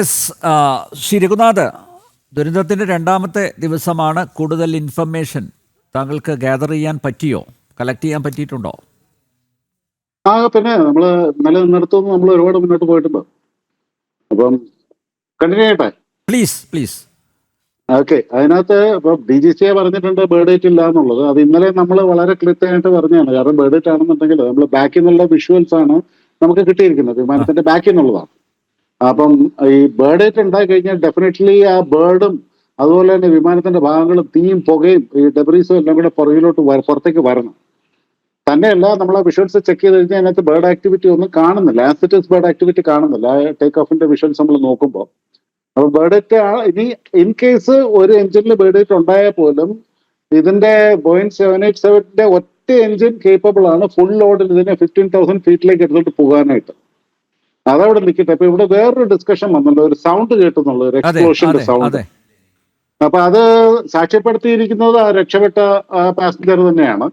S Shri Raghunath ദുരന്തത്തിന്റെ രണ്ടാമത്തെ ദിവസമാണ് കൂടുതൽ ഇൻഫർമേഷൻ താങ്കൾക്ക് ഗ്യാദർ ചെയ്യാൻ പറ്റിയോ? കളക്ട് ചെയ്യാൻ പറ്റിയിട്ടുണ്ടോ? ആ പിന്നെ നമ്മൾ ഇന്നലെ നിന്നിടത്തുനിന്ന് നമ്മൾ ഒരുപാട് മുന്നോട്ട് പോയിട്ടുണ്ട് അപ്പം കണ്ടിന്യൂ ചെയ്യട്ടെ? പ്ലീസ് പ്ലീസ് ഓക്കെ അതിനകത്ത് ഇപ്പൊ ഡി ജി സി എ പറഞ്ഞിട്ടുണ്ട് ബേർഡ് ഡേറ്റ് ഇല്ല എന്നുള്ളത്. അത് ഇന്നലെ നമ്മൾ വളരെ കൃത്യമായിട്ട് പറഞ്ഞതാണ്. കാരണം ബേർഡ് ഡേറ്റ് ആണെന്നുണ്ടെങ്കിൽ നമ്മൾ ബാക്കിൽ നിന്നുള്ള വിഷ്വൽസ് ആണ് നമുക്ക് കിട്ടിയിരിക്കുന്നത്. വിമാനത്തിന്റെ ബാക്കിൽ നിന്നുള്ളതാണ് അപ്പം ഈ ബേർഡ് ഡേറ്റ് ഉണ്ടായി കഴിഞ്ഞാൽ ഡെഫിനറ്റ്ലി ആ ബേർഡും അതുപോലെ തന്നെ വിമാനത്തിന്റെ ഭാഗങ്ങളും തീയും പുകയും ഈ ഡെബ്രീസും എല്ലാം കൂടെ പുറകിലോട്ട് പുറത്തേക്ക് വരണം. തന്നെയല്ല നമ്മൾ ആ ചെക്ക് ചെയ്ത് കഴിഞ്ഞാൽ അതിനകത്ത് ബേർഡ് ആക്ടിവിറ്റി ഒന്നും കാണുന്നില്ല. As it is bird activity കാണുന്നില്ല. ടേക്ക് ഓഫിന്റെ വിഷ്വൽസ് നമ്മൾ നോക്കുമ്പോൾ അപ്പൊ ബേർഡേറ്റ് ഇനി ഇൻ കേസ് ഒരു എഞ്ചിനിൽ ബേർഡേറ്റ് ഉണ്ടായാൽ പോലും ഇതിന്റെ ബോയിൻ സെവൻ എയ്റ്റ് സെവന്റെ ഒറ്റ എഞ്ചിൻ കേപ്പബിൾ ആണ് ഫുൾ ലോഡിൽ ഇതിനെ ഫിഫ്റ്റീൻ തൗസൻഡ് ഫീറ്റിലേക്ക് എടുത്തിട്ട് പോകാനായിട്ട്. അതവിടെ നിൽക്കട്ടെ. അപ്പൊ ഇവിടെ വേറൊരു ഡിസ്കഷൻ വന്നല്ലോ. ഒരു സൗണ്ട് കേട്ടെന്നുള്ളത് ഒരു എക്സ്പ്ലോഷന്റെ സൗണ്ട് അപ്പൊ അത് സാക്ഷ്യപ്പെടുത്തിയിരിക്കുന്നത് ആ രക്ഷപ്പെട്ട പാസഞ്ചർ തന്നെയാണ്.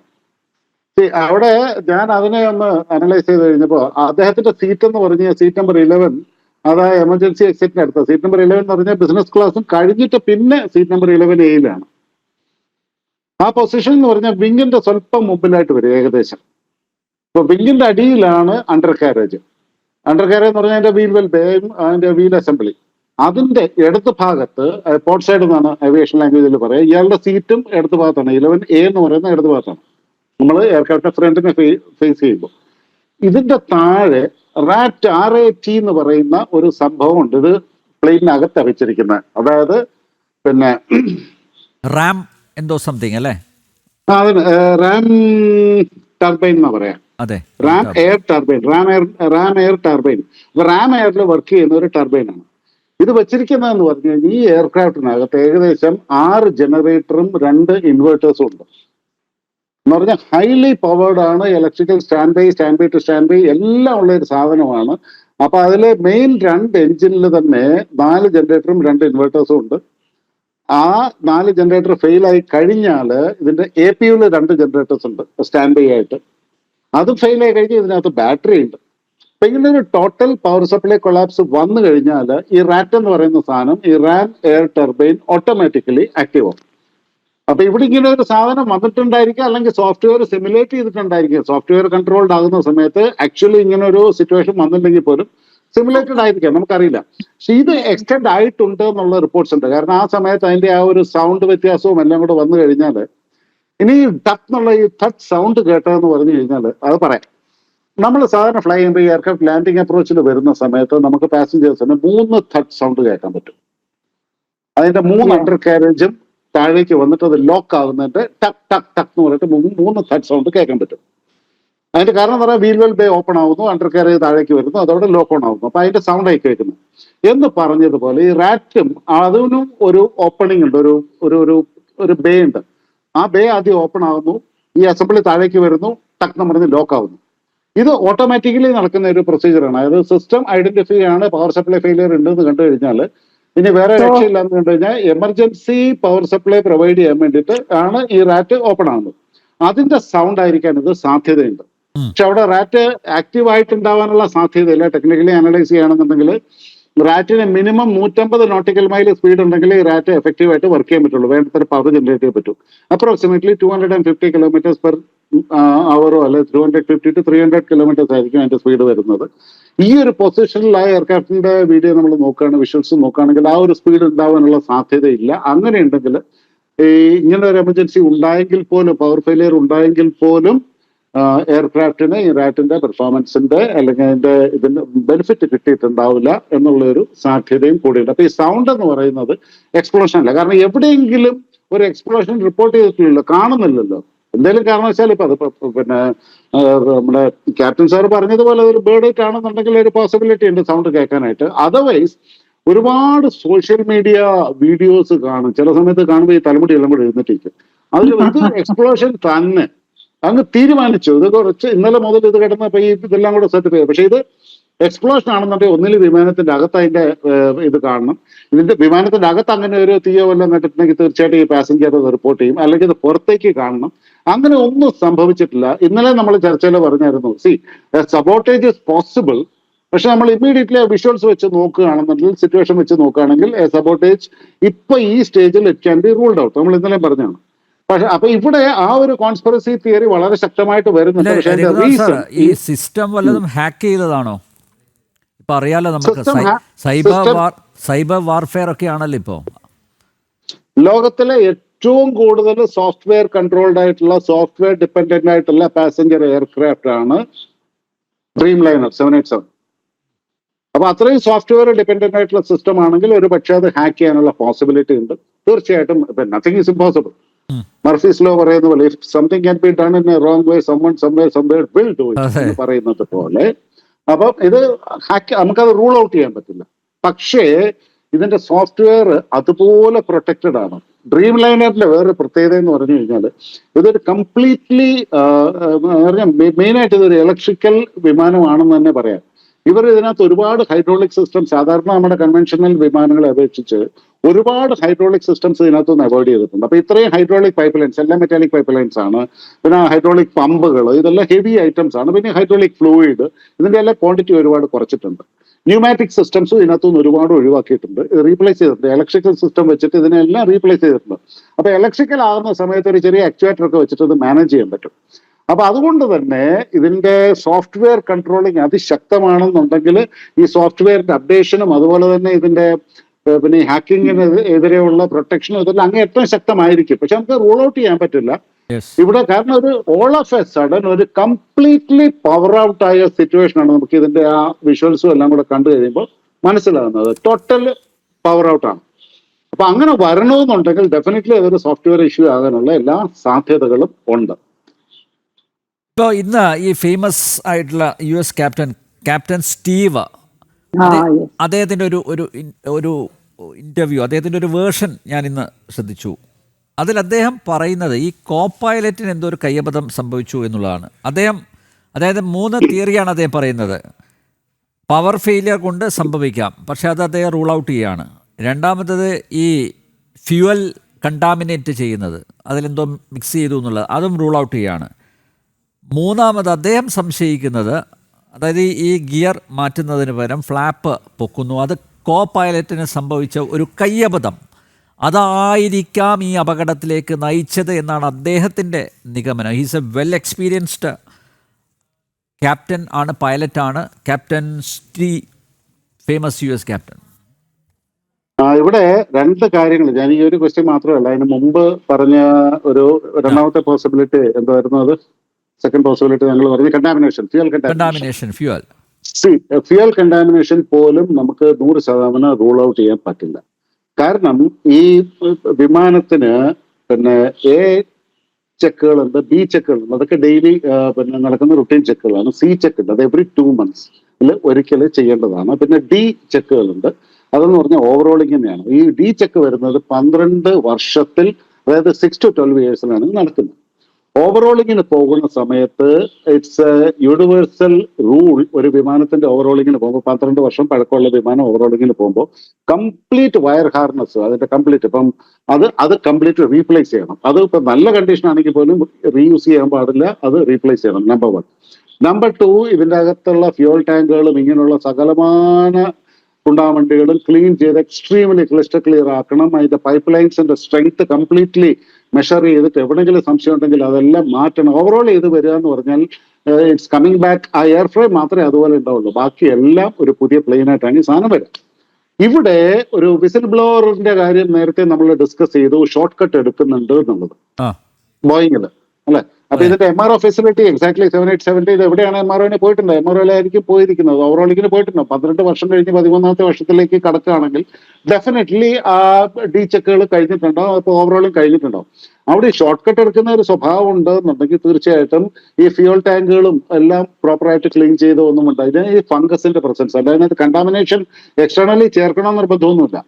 അവിടെ ഞാൻ അതിനെ ഒന്ന് അനലൈസ് ചെയ്ത് കഴിഞ്ഞപ്പോ അദ്ദേഹത്തിന്റെ സീറ്റ് എന്ന് പറഞ്ഞ സീറ്റ് നമ്പർ ഇലവൻ അത് എമർജൻസി എക്സിറ്റിന് അടുത്ത സീറ്റ് നമ്പർ ഇലവൻ എന്ന് പറഞ്ഞാൽ ബിസിനസ് ക്ലാസ്സും കഴിഞ്ഞിട്ട് പിന്നെ സീറ്റ് നമ്പർ ഇലവൻ എയിലാണ് ആ പൊസിഷൻ എന്ന് പറഞ്ഞാൽ വിങ്ങിന്റെ സ്വല്പം മുമ്പിലായിട്ട് വരും ഏകദേശം. അപ്പൊ വിങ്ങിന്റെ അടിയിലാണ് അണ്ടർ കാരേജ് അണ്ടർ കെയർ എന്ന് പറഞ്ഞാൽ അതിന്റെ വീൽ വെൽ ബേയും അതിന്റെ വീൽ അസംബ്ലി അതിന്റെ ഇടത് ഭാഗത്ത് പോർട്ട് സൈഡ് എന്നാണ് ഏവിയേഷൻ ലാംഗ്വേജിൽ പറയുക ഇയാളുടെ സീറ്റും ഇടത് ഭാഗത്താണ്. ഇലവൻ എ എന്ന് പറയുന്ന ഇടത് ഭാഗത്താണ്. നമ്മൾ എയർക്രാഫ്റ്റ് ഫ്രണ്ടിനെ ഫേസ് ചെയ്യുമ്പോൾ ഇതിന്റെ താഴെ റാറ്റ് ആർ എ ടി എന്ന് പറയുന്ന ഒരു സംഭവം ഉണ്ട് ഇത് പ്ലെയിനകത്ത് വെച്ചിരിക്കുന്നത് അതായത് പിന്നെ റാം എന്തോ സംതിങ് അല്ലേ? അതിന് റാം ടർബൈൻ എന്നാ പറയാം. അതെ. Ram air turbine ram air ram air turbine. അപ്പൊ റാം എയറിൽ വർക്ക് ചെയ്യുന്ന ഒരു ടർബൈൻ ആണ് ഇത് വെച്ചിരിക്കുന്നതെന്ന് പറഞ്ഞു കഴിഞ്ഞാൽ ഈ എയർക്രാഫ്റ്റിനകത്ത് ഏകദേശം ആറ് ജനറേറ്ററും രണ്ട് ഇൻവേർട്ടേഴ്സും ഉണ്ട്. എന്ന് പറഞ്ഞാൽ ഹൈലി പവേർഡ് ആണ് electrical stand by stand by to stand by എല്ലാം ഉള്ള ഒരു സാധനമാണ്. അപ്പൊ അതിലെ മെയിൻ രണ്ട് എഞ്ചിനിൽ തന്നെ നാല് ജനറേറ്ററും രണ്ട് ഇൻവേർട്ടേഴ്സും ഉണ്ട്. ആ നാല് ജനറേറ്റർ ഫെയിൽ ആയി കഴിഞ്ഞാൽ ഇതിന്റെ എ പി യുവിൽ രണ്ട് ജനറേറ്റേഴ്സ് ഉണ്ട് സ്റ്റാൻഡ് ബൈ ആയിട്ട്. അത് ഫെയിൽ ആയി കഴിഞ്ഞാൽ ഇതിനകത്ത് ബാറ്ററി ഉണ്ട്. അപ്പൊ ഇങ്ങനെ ഒരു ടോട്ടൽ പവർ സപ്ലൈ കൊളാപ്സ് വന്നു കഴിഞ്ഞാൽ ഈ റാറ്റ് എന്ന് പറയുന്ന സാധനം ഈ ram air turbine automatically active ആവും. അപ്പൊ ഇവിടെ ഇങ്ങനെ ഒരു സാധനം വന്നിട്ടുണ്ടായിരിക്കും അല്ലെങ്കിൽ സോഫ്റ്റ്വെയർ സിമുലേറ്റ് ചെയ്തിട്ടുണ്ടായിരിക്കും. സോഫ്റ്റ്വെയർ കൺട്രോൾഡ് ആകുന്ന സമയത്ത് ആക്ച്വലി ഇങ്ങനെ ഒരു സിറ്റുവേഷൻ വന്നിട്ടുണ്ടെങ്കിൽ പോലും സിമുലേറ്റഡ് ആയിരിക്കാം നമുക്കറിയില്ല. പക്ഷെ ഇത് എക്സ്റ്റെൻഡ് ആയിട്ടുണ്ട് എന്നുള്ള റിപ്പോർട്ട്സ് ഉണ്ട്. കാരണം ആ സമയത്ത് അതിന്റെ ആ ഒരു സൗണ്ട് വ്യത്യാസവും എല്ലാം കൂടെ വന്നു കഴിഞ്ഞാൽ ഇനി ടപ്പ് എന്നുള്ള ഈ ടച്ച് സൗണ്ട് കേട്ടതെന്ന് പറഞ്ഞു കഴിഞ്ഞാൽ അത് പറയാം. നമ്മൾ സാധാരണ ഫ്ലൈ ചെയ്യുമ്പോൾ ഈ എയർക്രാഫ്റ്റ് ലാൻഡിംഗ് അപ്രോച്ചിൽ വരുന്ന സമയത്ത് നമുക്ക് പാസഞ്ചേഴ്സിന് മൂന്ന് ടച്ച് സൗണ്ട് കേൾക്കാൻ പറ്റും. അതിന്റെ മൂന്ന് അണ്ടർ കാരേജും താഴേക്ക് വന്നിട്ട് അത് ലോക്ക് ആകുന്നതിന്റെ ടക് ടക് ടക് എന്ന് പറഞ്ഞിട്ട് മൂന്ന് ടച്ച് സൗണ്ട് കേൾക്കാൻ പറ്റും. അതിന്റെ കാരണം എന്ന് പറഞ്ഞാൽ വീൽ വെൽ ബേ ഓപ്പൺ ആവുന്നു അണ്ടർ കാരേജ് താഴേക്ക് വരുന്നു അതോടെ ലോക്ക് ഓൺ ആവുന്നു. അപ്പൊ അതിന്റെ സൗണ്ട് ആയി കേൾക്കുന്നു എന്ന് പറഞ്ഞതുപോലെ ഈ റാറ്റും അതിനും ഒരു ഓപ്പണിംഗ് ഉണ്ട് ഒരു ഒരു ഒരു ബേ ഉണ്ട്. ആ ബേ ആദ്യം ഓപ്പൺ ആവുന്നു. ഈ അസംബ്ലി താഴേക്ക് വരുന്നു. ടക്ക് എന്ന് പറഞ്ഞ് ലോക്ക് ആവുന്നു. ഇത് ഓട്ടോമാറ്റിക്കലി നടക്കുന്ന ഒരു പ്രൊസീജിയറാണ് അതായത് സിസ്റ്റം ഐഡന്റിഫൈ ആണ് പവർ സപ്ലൈ ഫെയിലിയർ ഉണ്ട് എന്ന് കണ്ടു കഴിഞ്ഞാൽ. ഇനി വേറെ രക്ഷയില്ല എന്ന് കണ്ടു കഴിഞ്ഞാൽ എമർജൻസി പവർ സപ്ലൈ പ്രൊവൈഡ് ചെയ്യാൻ വേണ്ടിയിട്ട് ആണ് ഈ റാറ്റ് ഓപ്പൺ ആകുന്നത് അതിന്റെ സൗണ്ട് ആയിരിക്കാൻ ഇത് സാധ്യതയുണ്ട്. പക്ഷെ അവിടെ റാറ്റ് ആക്റ്റീവ് ആയിട്ട് ആയിട്ടുണ്ടാവാനുള്ള സാധ്യതയില്ല. ടെക്നിക്കലി അനലൈസ് ചെയ്യുകയാണെന്നുണ്ടെങ്കിൽ റാറ്റിന് മിനിമം നൂറ്റമ്പത് നോട്ടിക്കൽ മൈൽ സ്പീഡ് ഉണ്ടെങ്കിൽ ഈ റാറ്റ് എഫക്റ്റീവ് ആയിട്ട് വർക്ക് ചെയ്യാൻ പറ്റുള്ളൂ. വേണ്ടത്ര പവർ ജനറേറ്റ് ചെയ്യാൻ പറ്റും. Approximately two hundred and fifty kilometres per അവറോ അല്ലെ two hundred fifty to three hundred kilometres ആയിരിക്കും അതിന്റെ സ്പീഡ് വരുന്നത്. ഈ ഒരു പൊസിഷനിലായ എയർക്രാഫ്റ്റിന്റെ വീഡിയോ നമ്മൾ നോക്കുകയാണ് വിഷ്വൽസ് നോക്കുകയാണെങ്കിൽ ആ ഒരു സ്പീഡ് ഉണ്ടാവാനുള്ള സാധ്യതയില്ല. അങ്ങനെ ഉണ്ടെങ്കിൽ ഈ ഇങ്ങനെ ഒരു എമർജൻസി ഉണ്ടായെങ്കിൽ പോലും പവർ ഫെയിലിയർ ഉണ്ടായെങ്കിൽ പോലും എയർക്രാഫ്റ്റിന് ഈ റാറ്റിന്റെ പെർഫോമൻസിന്റെ അല്ലെങ്കിൽ അതിന്റെ ഇതിന്റെ ബെനിഫിറ്റ് കിട്ടിയിട്ടുണ്ടാവില്ല എന്നുള്ള ഒരു സാധ്യതയും കൂടിയുണ്ട്. അപ്പൊ ഈ സൗണ്ട് എന്ന് പറയുന്നത് എക്സ്പ്ലോഷൻ അല്ല. കാരണം എവിടെയെങ്കിലും ഒരു എക്സ്പ്ലോഷൻ റിപ്പോർട്ട് ചെയ്തിട്ടില്ലല്ലോ കാണുന്നില്ലല്ലോ. എന്തെങ്കിലും കാരണവശാൽ ഇപ്പൊ അത് പിന്നെ നമ്മുടെ ക്യാപ്റ്റൻ സാർ പറഞ്ഞതുപോലെ ഒരു ബേർഡ് ആണെന്നുണ്ടെങ്കിൽ ഒരു പോസിബിലിറ്റി ഉണ്ട് സൗണ്ട് കേൾക്കാനായിട്ട്. അതർവൈസ് ഒരുപാട് സോഷ്യൽ മീഡിയ വീഡിയോസ് കാണും. ചില സമയത്ത് കാണുമ്പോൾ ഈ തലമുടി എല്ലാം കൂടെ എഴുന്നിട്ടിരിക്കും അതിൽ എക്സ്പ്ലോഷൻ തന്നെ അങ്ങ് തീരുമാനിച്ചു. ഇത് കുറച്ച് ഇന്നലെ മുതൽ ഇത് കിടന്ന ഈ ഇതെല്ലാം കൂടെ സെറ്റപ്പ് ചെയ്തു. പക്ഷേ ഇത് എക്സ്പ്ലോഷൻ ആണെന്നുണ്ടെങ്കിൽ ഒന്നിൽ വിമാനത്തിന്റെ അകത്ത് അതിന്റെ ഇത് കാണണം. ഇതിന്റെ വിമാനത്തിന്റെ അകത്ത് അങ്ങനെ ഒരു തീയോ വല്ലതും കണ്ടിട്ടുണ്ടെങ്കിൽ തീർച്ചയായിട്ടും ഈ പാസഞ്ചർ റിപ്പോർട്ട് ചെയ്യും. അല്ലെങ്കിൽ ഇത് പുറത്തേക്ക് കാണണം. അങ്ങനെ ഒന്നും സംഭവിച്ചിട്ടില്ല. ഇന്നലെ നമ്മൾ ചർച്ചയിൽ പറഞ്ഞായിരുന്നു. സി സബോട്ടേജ് ഇസ് പോസിബിൾ പക്ഷെ നമ്മൾ ഇമ്മീഡിയറ്റ്ലി വിഷ്വൽസ് വെച്ച് നോക്കുകയാണെന്നുണ്ടെങ്കിൽ സിറ്റുവേഷൻ വെച്ച് നോക്കുകയാണെങ്കിൽ സബോട്ടേജ് ഇപ്പൊ ഈ സ്റ്റേജിൽ it can be ruled out നമ്മൾ ഇന്നലെ പറഞ്ഞാണ്. പക്ഷെ അപ്പൊ ഇവിടെ ആ ഒരു കോൺസ്പിറസി തിയറി വളരെ ശക്തമായിട്ട് വരുന്നുണ്ട്. പക്ഷെ ഈ സിസ്റ്റം വല്ലതും ഹാക്ക് ചെയ്തതാണോ? ഇപ്പൊ അറിയാലോ നമുക്ക് സൈബർ വാർ സൈബർ വാർഫെയർ ഒക്കെ ആണല്ലോ ഇപ്പോ. ലോകത്തിലെ ഏറ്റവും കൂടുതൽ സോഫ്റ്റ്വെയർ കൺട്രോൾഡ് ആയിട്ടുള്ള സോഫ്റ്റ്വെയർ ഡിപ്പെൻഡന്റ് ആയിട്ടുള്ള പാസഞ്ചർ എയർക്രാഫ്റ്റ് ആണ് Dreamliner seven eight seven അപ്പൊ അത്രയും സോഫ്റ്റ്വെയർ ഡിപ്പെൻഡന്റ് ആയിട്ടുള്ള സിസ്റ്റം ആണെങ്കിൽ ഒരു പക്ഷേ അത് ഹാക്ക് ചെയ്യാനുള്ള പോസിബിലിറ്റി ഉണ്ട്. തീർച്ചയായിട്ടും nothing is impossible. Murphy's law പറയുന്ന പോലെ if something can be done in a wrong way someone someway somewhere will do. It എന്ന് പറയുന്നത് പോലെ. അപ്പം ഇത് ഹാക്ക് നമുക്കത് റൂൾ ഔട്ട് ചെയ്യാൻ പറ്റില്ല. പക്ഷേ ഇതിന്റെ സോഫ്റ്റ്വെയർ അതുപോലെ പ്രൊട്ടക്റ്റഡ് ആണ്. ഡ്രീം ലൈനറിന്റെ വേറെ പ്രത്യേകത എന്ന് പറഞ്ഞു കഴിഞ്ഞാൽ ഇതൊരു കംപ്ലീറ്റ്ലി മെയിനായിട്ട് ഇതൊരു ഇലക്ട്രിക്കൽ വിമാനമാണെന്ന് തന്നെ പറയാം. ഇവർ ഇതിനകത്ത് ഒരുപാട് ഹൈഡ്രോളിക് സിസ്റ്റം സാധാരണ നമ്മുടെ കൺവെൻഷണൽ വിമാനങ്ങളെ അപേക്ഷിച്ച് ഒരുപാട് ഹൈഡ്രോളിക് സിസ്റ്റംസ് ഇതിനകത്ത് നിന്ന് അവോയ്ഡ് ചെയ്തിട്ടുണ്ട്. അപ്പൊ ഇത്രയും ഹൈഡ്രോളിക് പൈപ്പ് ലൈൻസ് എല്ലാം മെറ്റാലിക് പൈപ്പ് ലൈൻസ് ആണ്. പിന്നെ ഹൈഡ്രോളിക് പമ്പുകൾ ഇതെല്ലാം ഹെവി ഐറ്റംസ് ആണ്. പിന്നെ ഹൈഡ്രോളിക് ഫ്ലൂയിഡ് ഇതിന്റെ എല്ലാം ക്വാണ്ടിറ്റി ഒരുപാട് കുറച്ചിട്ടുണ്ട്. ന്യൂമാറ്റിക് സിസ്റ്റംസ് ഇതിനകത്ത് നിന്ന് ഒരുപാട് ഒഴിവാക്കിയിട്ടുണ്ട്. ഇത് റീപ്ലേസ് ചെയ്തിട്ടുണ്ട്. ഇലക്ട്രിക്കൽ സിസ്റ്റം വെച്ചിട്ട് ഇതിനെല്ലാം റീപ്ലേസ് ചെയ്തിട്ടുണ്ട്. അപ്പൊ ഇലക്ട്രിക്കൽ ആകുന്ന സമയത്ത് ഒരു ചെറിയ ആക്ച്വേറ്റർ ഒക്കെ വെച്ചിട്ട് ഇത് മാനേജ് ചെയ്യാൻ പറ്റും. അപ്പൊ അതുകൊണ്ട് തന്നെ ഇതിന്റെ സോഫ്റ്റ്വെയർ കൺട്രോളിങ് അതിശക്തമാണെന്നുണ്ടെങ്കിൽ ഈ സോഫ്റ്റ്വെയറിന്റെ അപ്ഡേഷനും അതുപോലെ തന്നെ ഇതിന്റെ പിന്നെ ഹാക്കിങ്ങിന് എതിരെയുള്ള പ്രൊട്ടക്ഷനും ഇതെല്ലാം അങ്ങ് ഏറ്റവും ശക്തമായിരിക്കും. പക്ഷെ നമുക്ക് റൂൾ ഔട്ട് ചെയ്യാൻ പറ്റില്ല. ഇവിടെ കാരണം ഒരു ഓൾ ഓഫ് എ സഡൻ ഒരു കംപ്ലീറ്റ്ലി പവർ ഔട്ട് ആയ സിറ്റുവേഷൻ ആണ് നമുക്ക് ഇതിന്റെ ആ വിഷ്വൽസും എല്ലാം കൂടെ കണ്ടു കഴിയുമ്പോൾ മനസ്സിലാകുന്നത്. ടോട്ടൽ പവർ ഔട്ട് ആണ്. അപ്പൊ അങ്ങനെ വരണമെന്നുണ്ടെങ്കിൽ ഡെഫിനറ്റ്ലി അതൊരു സോഫ്റ്റ്വെയർ ഇഷ്യൂ ആകാനുള്ള എല്ലാ സാധ്യതകളും ഉണ്ട്. ഇപ്പോൾ ഇന്ന് ഈ ഫേമസ് ആയിട്ടുള്ള U S captain captain Steve അദ്ദേഹത്തിന്റെ ഒരു ഒരു ഒരു ഇന്റർവ്യൂ അദ്ദേഹത്തിന്റെ ഒരു വേർഷൻ ഞാൻ ഇന്ന് ശ്രദ്ധിച്ചു. അതിൽ അദ്ദേഹം പറയുന്നത് ഈ കോ പൈലറ്റിന് എന്തോ ഒരു കയ്യബദ്ധം സംഭവിച്ചു എന്നുള്ളതാണ്. അദ്ദേഹം അതായത് മൂന്ന് തിയറിയാണ് അദ്ദേഹം പറയുന്നത്. പവർ ഫെയിലിയർ കൊണ്ട് സംഭവിക്കാം പക്ഷേ അത് അദ്ദേഹം റൂൾ ഔട്ട് ചെയ്യുകയാണ് രണ്ടാമത്തത് ഈ ഫ്യൂവൽ കണ്ടാമിനേറ്റ് ചെയ്യുന്നത് അതിലെന്തോ മിക്സ് ചെയ്തു എന്നുള്ളത് അതും റൂൾ ഔട്ട് ചെയ്യുകയാണ് മൂന്നാമത് അദ്ദേഹം സംശയിക്കുന്നത് അതായത് ഈ- ഗിയർ മാറ്റുന്നതിന് പകരം ഫ്ലാപ്പ് പൊക്കുന്നു. അത് കോ പൈലറ്റിന് സംഭവിച്ച ഒരു കയ്യബദ്ധം. അതായിരിക്കാം ഈ അപകടത്തിലേക്ക് നയിച്ചത് എന്നാണ് അദ്ദേഹത്തിന്റെ നിഗമനം. He's a well experienced captain ആണ് പൈലറ്റാണ് ക്യാപ്റ്റൻ സ്റ്റി ഫേമസ് യു എസ് ക്യാപ്റ്റൻ ഇവിടെ രണ്ട് കാര്യങ്ങൾ. ഞാൻ ഈ ഒരു ക്വസ്റ്റ്യൻ മാത്രമല്ല അതിന് മുമ്പ് പറഞ്ഞ ഒരു രണ്ടാമത്തെ പോസിബിലിറ്റി എന്തായിരുന്നു അത്? സെക്കൻഡ് പോസിബിലിറ്റി ഞങ്ങൾ പറഞ്ഞു കണ്ടാമിനേഷൻ ഫ്യൂൽ കണ്ടാമിനേഷൻ ഫ്യൂൽ സി ഫ്യൂൽ കണ്ടാമിനേഷൻ പോലും നമുക്ക് നൂറ് ശതമാനം റൂൾ ഔട്ട് ചെയ്യാൻ പറ്റില്ല. കാരണം ഈ വിമാനത്തിന് പിന്നെ എ ചെക്കുകളുണ്ട് ബി ചെക്കുകളുണ്ട് അതൊക്കെ ഡെയിലി പിന്നെ നടക്കുന്ന റുട്ടീൻ ചെക്കുകളാണ് സി ചെക്ക് ഉണ്ട്. അത് എവറി ടു മന്ത്സ് ഒരിക്കൽ ചെയ്യേണ്ടതാണ്. പിന്നെ ഡി ചെക്കുകളുണ്ട് അതെന്ന് പറഞ്ഞാൽ ഓവറോളിംഗ് തന്നെയാണ്. ഈ ഡി ചെക്ക് വരുന്നത് പന്ത്രണ്ട് വർഷത്തിൽ അതായത് സിക്സ് ടു ട്വൽവ് ഇയേഴ്സിലാണ് നടക്കുന്നത്. ഓവറോളിങ്ങിന് പോകുന്ന സമയത്ത് ഇറ്റ്സ് എ യൂണിവേഴ്സൽ റൂൾ ഒരു വിമാനത്തിന്റെ ഓവറോളിങ്ങിന് പോകുമ്പോൾ പന്ത്രണ്ട് വർഷം പഴക്കമുള്ള വിമാനം ഓവറോളിങ്ങിന് പോകുമ്പോൾ കംപ്ലീറ്റ് വയർ ഹാർനസ് അതിന്റെ കംപ്ലീറ്റ് ഇപ്പം അത് അത് കംപ്ലീറ്റ് റീപ്ലേസ് ചെയ്യണം. അത് ഇപ്പം നല്ല കണ്ടീഷൻ ആണെങ്കിൽ പോലും റീയൂസ് ചെയ്യാൻ പാടില്ല അത് റീപ്ലേസ് ചെയ്യണം നമ്പർ വൺ നമ്പർ ടു ഇതിന്റെ അകത്തുള്ള ഫ്യൂൾ ടാങ്കുകളും ഇങ്ങനെയുള്ള സകലമാന ഉണ്ടാവണ്ടികളും ക്ലീൻ ചെയ്ത് എക്സ്ട്രീംലി ക്ലിസ്റ്റർ ക്ലിയർ ആക്കണം. അതിന്റെ പൈപ്പ് ലൈൻസിന്റെ സ്ട്രെങ്ത് കംപ്ലീറ്റ്ലി മെഷർ ചെയ്തിട്ട് എവിടെയെങ്കിലും സംശയം ഉണ്ടെങ്കിൽ അതെല്ലാം മാറ്റണം. ഓവറോൾ ചെയ്ത് വരിക എന്ന് പറഞ്ഞാൽ ഇറ്റ്സ് കമ്മിങ് ബാക്ക് ആ എയർ ഫ്രെയിം മാത്രമേ അതുപോലെ ഉണ്ടാവുള്ളൂ. ബാക്കി എല്ലാം ഒരു പുതിയ പ്ലെയിനായിട്ടാണ് ഈ സാധനം വരിക. ഇവിടെ ഒരു വിസിൽ ബ്ലോവറിന്റെ കാര്യം നേരത്തെ നമ്മൾ ഡിസ്കസ് ചെയ്തു ഷോർട്ട് കട്ട് എടുക്കുന്നുണ്ട് എന്നുള്ളത്. ആ. ബോയിങ്ങിൽ അല്ലെ? അപ്പൊ ഇതിന്റെ M R O facility exactly seven eight seventy ഇത് എവിടെയാണ് എം ആർ ഒനെ പോയിട്ടുണ്ട്? എം ആർ ഒയിലായിരിക്കും പോയിരിക്കുന്നത്. ഓവറോളിങ്ങിന് പോയിട്ടുണ്ടോ? പന്ത്രണ്ട് വർഷം കഴിഞ്ഞ് പതിമൂന്നാമത്തെ വർഷത്തിലേക്ക് കടക്കുകയാണെങ്കിൽ ഡെഫിനറ്റ്ലി ആ ഡി ചെക്കുകൾ കഴിഞ്ഞിട്ടുണ്ടോ? അപ്പോൾ ഓവറോളിങ് കഴിഞ്ഞിട്ടുണ്ടോ? അവിടെ ഷോർട്ട് കട്ട് എടുക്കുന്ന ഒരു സ്വഭാവം ഉണ്ട് എന്നുണ്ടെങ്കിൽ തീർച്ചയായിട്ടും ഈ ഫ്യൂൾ ടാങ്കുകളും എല്ലാം പ്രോപ്പറായിട്ട് ക്ലീൻ ചെയ്ത ഒന്നുമുണ്ട്. ഇതിന് ഈ ഫംഗസിന്റെ പ്രസൻസ് അല്ല അതിനകത്ത് കണ്ടാമിനേഷൻ എക്സ്റ്റേണലി ചേർക്കണമെന്ന് നിർബന്ധമൊന്നുമില്ല.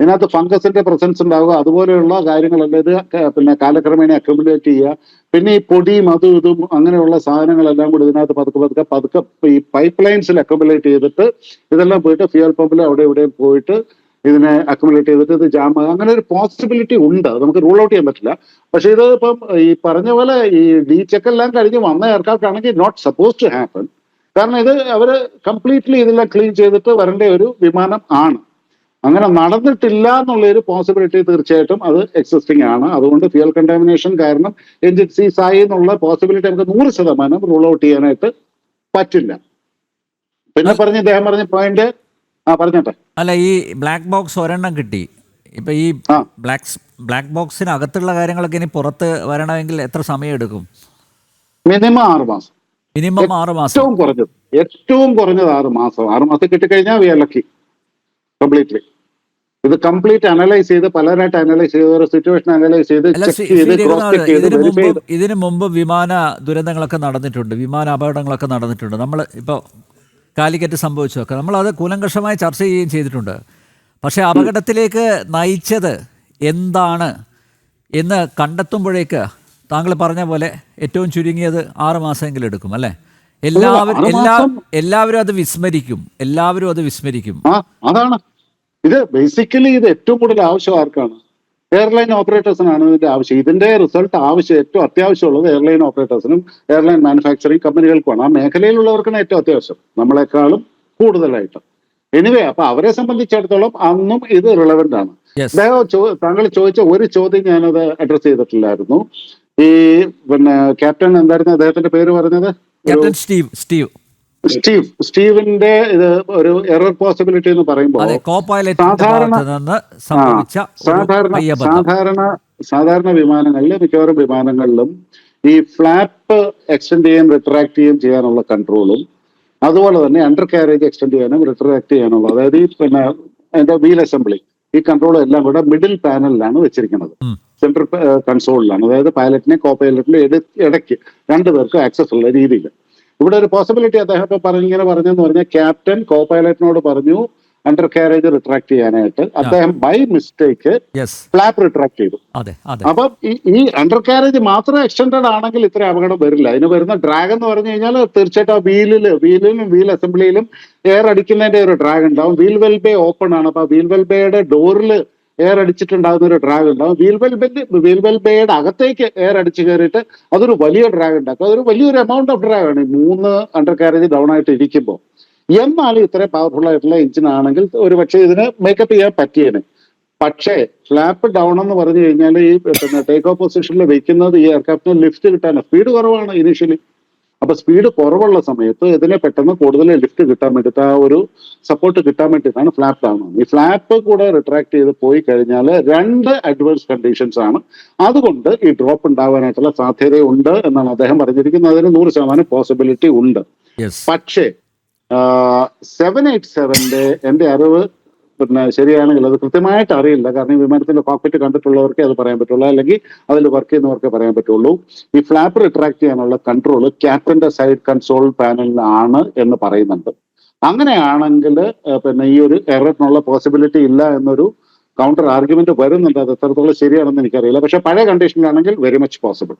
ഇതിനകത്ത് ഫംഗസിന്റെ പ്രസൻസ് ഉണ്ടാവുക അതുപോലെയുള്ള കാര്യങ്ങളല്ല ഇത് പിന്നെ കാലക്രമേണ അക്യുമുലേറ്റ് ചെയ്യുക. പിന്നെ ഈ പൊടിയും അതും ഇതും അങ്ങനെയുള്ള സാധനങ്ങളെല്ലാം കൂടി ഇതിനകത്ത് പതുക്കെ പതുക്കെ പതുക്കെ ഈ പൈപ്പ് ലൈൻസിൽ അക്യുമുലേറ്റ് ചെയ്തിട്ട് ഇതെല്ലാം പോയിട്ട് ഫ്യൂൽ പമ്പിൽ അവിടെ ഇവിടെയും പോയിട്ട് ഇതിനെ അക്യുമുലേറ്റ് ചെയ്തിട്ട് ഇത് ജാം. അങ്ങനെ ഒരു പോസിബിലിറ്റി ഉണ്ട്. നമുക്ക് റൂൾ ഔട്ട് ചെയ്യാൻ പറ്റില്ല. പക്ഷെ ഇത് ഇപ്പം ഈ പറഞ്ഞ പോലെ ഈ ഡി ചെക്ക് എല്ലാം കഴിഞ്ഞ് വന്ന എയർക്രാഫ്റ്റ് ആണെങ്കിൽ നോട്ട് സപ്പോസ് ടു ഹാപ്പൻ കാരണം ഇത് അവർ കംപ്ലീറ്റ്ലി ഇതെല്ലാം ക്ലീൻ ചെയ്തിട്ട് വരേണ്ട ഒരു വിമാനം ആണ്. അങ്ങനെ നടന്നിട്ടില്ല എന്നുള്ള ഒരു പോസിബിലിറ്റി തീർച്ചയായിട്ടും അത് എക്സിസ്റ്റിംഗ് ആണ്. അതുകൊണ്ട് ഫ്യൂൽ കണ്ടാമിനേഷൻ കാരണം എഞ്ചിൻ സീസ് ആയി എന്നുള്ള പോസിബിലിറ്റി നമുക്ക് നൂറ് ശതമാനം റൂൾ ഔട്ട് ചെയ്യാനായിട്ട് പറ്റില്ല. പിന്നെ പറഞ്ഞ ഇദ്ദേഹം പറഞ്ഞ പോയിന്റ് ആ പറഞ്ഞോട്ടെ. അല്ല ഈ ബ്ലാക്ക് ബോക്സ് ഒരെണ്ണം കിട്ടി. ഇപ്പൊ ഈ ബ്ലാക്ക് ബ്ലാക്ക് ബ്ലാക്ക് ബോക്സിനകത്തുള്ള കാര്യങ്ങളൊക്കെ ഇനി പുറത്ത് വരണമെങ്കിൽ എത്ര സമയം എടുക്കും മിനിമം ആറ് മാസം. മിനിമം ആറ് മാസം. ഏറ്റവും കുറഞ്ഞത്. ഏറ്റവും കുറഞ്ഞത് ആറ് മാസം. ആറ് മാസം കിട്ടിക്കഴിഞ്ഞാൽ വി ലക്കി കംപ്ലീറ്റ്ലി ഇത് കംപ്ലീറ്റ് അനലൈസ് ചെയ്ത് പലരായിട്ട് അനലൈസ് ചെയ്ത് ഓരോ സിറ്റുവേഷൻ അനലൈസ് ചെയ്ത് ചെക്ക് ശ്രീ- ചെയ്ത് ക്രോസ് ചെക്ക് ചെയ്ത് ഇതിനു വെരിഫൈ മുമ്പ് ഇതിനു മുമ്പ് വിമാന ദുരന്തങ്ങളൊക്കെ നടന്നിട്ടുണ്ട് വിമാന അപകടങ്ങളൊക്കെ നടന്നിട്ടുണ്ട്. നമ്മൾ ഇപ്പോൾ കാലിക്കറ്റ് സംഭവിച്ചതൊക്കെ നമ്മളത് കൂലങ്കഷമായി ചർച്ച ചെയ്യുകയും ചെയ്തിട്ടുണ്ട്. പക്ഷേ അപകടത്തിലേക്ക് നയിച്ചത് എന്താണ് എന്ന് കണ്ടെത്തുമ്പോഴേക്ക് താങ്കൾ പറഞ്ഞ പോലെ ഏറ്റവും ചുരുങ്ങിയത് ആറ് മാസമെങ്കിലും എടുക്കും അല്ലേ? എല്ലാവരും എല്ലാ എല്ലാവരും അത് വിസ്മരിക്കും. എല്ലാവരും അത് വിസ്മരിക്കും. അതാണ്. ഇത് ബേസിക്കലി ഇത് ഏറ്റവും കൂടുതൽ ആവശ്യം ആർക്കാണ്? എയർലൈൻ ഓപ്പറേറ്റേഴ്സിനാണ് ഇതിന്റെ ആവശ്യം. ഇതിന്റെ റിസൾട്ട് ആവശ്യം ഏറ്റവും അത്യാവശ്യമുള്ളത് എയർലൈൻ ഓപ്പറേറ്റേഴ്സിനും എയർലൈൻ മാനുഫാക്ചറിങ് കമ്പനികൾക്കുമാണ് ആ മേഖലയിലുള്ളവർക്കാണ് ഏറ്റവും അത്യാവശ്യം നമ്മളെക്കാളും കൂടുതലായിട്ട്. എനിവേ അപ്പൊ അവരെ സംബന്ധിച്ചിടത്തോളം അന്നും ഇത് റിലവന്റ് ആണ്. താങ്കൾ ചോദിച്ച ഒരു ചോദ്യം ഞാനത് അഡ്രസ് ചെയ്തിട്ടില്ലായിരുന്നു. ഈ പിന്നെ ക്യാപ്റ്റൻ എന്തായിരുന്നു അദ്ദേഹത്തിന്റെ പേര് പറഞ്ഞത്? Captain Steve Steve. സ്റ്റീവ് സ്റ്റീവിന്റെ ഇത് ഒരു എറർ പോസിബിലിറ്റി എന്ന് പറയുമ്പോൾ സാധാരണ- സാധാരണ സാധാരണ സാധാരണ വിമാനങ്ങളിൽ മിക്കവാറും വിമാനങ്ങളിലും ഈ ഫ്ലാപ്പ് എക്സ്റ്റെൻഡ് ചെയ്യുകയും റിട്രാക്ട് ചെയ്യുകയും ചെയ്യാനുള്ള കൺട്രോളും അതുപോലെ തന്നെ അണ്ടർ കാരേജ് എക്സ്റ്റെൻഡ് ചെയ്യാനും റിട്രാക്ട് ചെയ്യാനുള്ള അതായത് ഈ പിന്നെ അതിന്റെ വീൽ അസംബ്ലി ഈ കൺട്രോളും എല്ലാം കൂടെ മിഡിൽ പാനലിലാണ് വെച്ചിരിക്കുന്നത്. സെൻട്രൽ കൺസോളിലാണ്. അതായത് പൈലറ്റിനെ കോ പൈലറ്റിനെ ഇടയ്ക്ക് രണ്ടുപേർക്കും ആക്സസ് ഉള്ള രീതിയിൽ ഇവിടെ ഒരു പോസിബിലിറ്റി അദ്ദേഹം ഇപ്പൊ പറഞ്ഞിങ്ങനെ പറഞ്ഞെന്ന് പറഞ്ഞാൽ ക്യാപ്റ്റൻ കോ പൈലറ്റിനോട് പറഞ്ഞു അണ്ടർ കാരേജ് റിട്രാക്ട് ചെയ്യാനായിട്ട്. അദ്ദേഹം ബൈ മിസ്റ്റേക്ക് ഫ്ലാപ്പ് റിട്രാക്ട് ചെയ്തു. അപ്പം ഈ ഈ അണ്ടർ കാരേജ് മാത്രം എക്സ്റ്റൻഡഡ് ആണെങ്കിൽ ഇത്ര അപകടം വരില്ല. അതിന് വരുന്ന ഡ്രാഗ് എന്ന് പറഞ്ഞു കഴിഞ്ഞാൽ തീർച്ചയായിട്ടും ആ വീലിൽ വീലിലും വീൽ അസംബ്ലിയിലും എയർ അടിക്കുന്നതിന്റെ ഒരു ഡ്രാഗ് ഉണ്ടാവും. വീൽ വെൽ ബേ ഓപ്പൺ ആണ്. അപ്പൊ വീൽ വെൽ ബേയുടെ ഡോറിൽ എയർ അടിച്ചിട്ടുണ്ടാകുന്ന ഒരു ഡ്രാഗ് ഉണ്ടാവും. Wheel well bay wheel well ബേയുടെ അകത്തേക്ക് എയർ അടിച്ചു കയറിയിട്ട് അതൊരു വലിയ ഡ്രാഗ് ഉണ്ടാക്കും. അതൊരു വലിയൊരു എമൗണ്ട് ഓഫ് ഡ്രാഗ് ആണ്. മൂന്ന് അണ്ടർ കാരേജ് ഡൗൺ ആയിട്ട് ഇരിക്കുമ്പോൾ എന്നാലും ഇത്രയും പവർഫുൾ ആയിട്ടുള്ള എഞ്ചിൻ ആണെങ്കിൽ ഒരു പക്ഷേ ഇതിന് മേക്കപ്പ് ചെയ്യാൻ പറ്റിയേനെ. പക്ഷേ ഫ്ലാപ്പ് ഡൗൺ എന്ന് പറഞ്ഞു കഴിഞ്ഞാൽ ഈ ടേക്ക് ഓഫ് പൊസിഷനിൽ വെക്കുന്നത് ഈ എയർക്രാഫ്റ്റിന് ലിഫ്റ്റ് കിട്ടാൻ സ്പീഡ് കുറവാണ് ഇനീഷ്യലി അപ്പൊ സ്പീഡ് കുറവുള്ള സമയത്ത് ഇതിനെ പെട്ടെന്ന് കൂടുതൽ ലിഫ്റ്റ് കിട്ടാൻ വേണ്ടിയിട്ട് ആ ഒരു സപ്പോർട്ട് കിട്ടാൻ വേണ്ടിയിട്ടാണ് ഫ്ലാപ്പ് ഡൗൺ ഈ ഫ്ലാപ്പ് കൂടെ റിട്രാക്ട് ചെയ്ത് പോയി കഴിഞ്ഞാൽ രണ്ട് അഡ്വേഴ്സ് കണ്ടീഷൻസ് ആണ്. അതുകൊണ്ട് ഈ ഡ്രോപ്പ് ഉണ്ടാവാനായിട്ടുള്ള സാധ്യതയുണ്ട് എന്നാണ് അദ്ദേഹം പറഞ്ഞിരിക്കുന്നത്. അതിന് നൂറ് ശതമാനം പോസിബിലിറ്റി ഉണ്ട്. പക്ഷേ സെവൻ എയ്റ്റ് സെവന്റെ എന്റെ അറിവ് പിന്നെ ശരിയാണെങ്കിൽ അത് കൃത്യമായിട്ട് അറിയില്ല. കാരണം ഈ വിമാനത്തിന്റെ കോക്പിറ്റ് കണ്ടിട്ടുള്ളവർക്കേ അത് പറയാൻ പറ്റുള്ളൂ. അല്ലെങ്കിൽ അതിൽ വർക്ക് ചെയ്യുന്നവർക്കേ പറയാൻ പറ്റുള്ളൂ. ഈ ഫ്ലാപ്പ് റിട്രാക്ട് ചെയ്യാനുള്ള കൺട്രോൾ ക്യാപ്റ്റന്റെ സൈഡ് കൺസോൾ പാനലിലാണ് എന്ന് പറയുന്നുണ്ട്. അങ്ങനെയാണെങ്കിൽ പിന്നെ ഈ ഒരു എററിനുള്ള പോസിബിലിറ്റി ഇല്ല എന്നൊരു കൗണ്ടർ ആർഗ്യുമെന്റ് വരുന്നുണ്ട്. അത് എത്രത്തോളം ശരിയാണെന്ന് എനിക്കറിയില്ല. പക്ഷെ പഴയ കണ്ടീഷനിലാണെങ്കിൽ വെരി മച്ച് പോസിബിൾ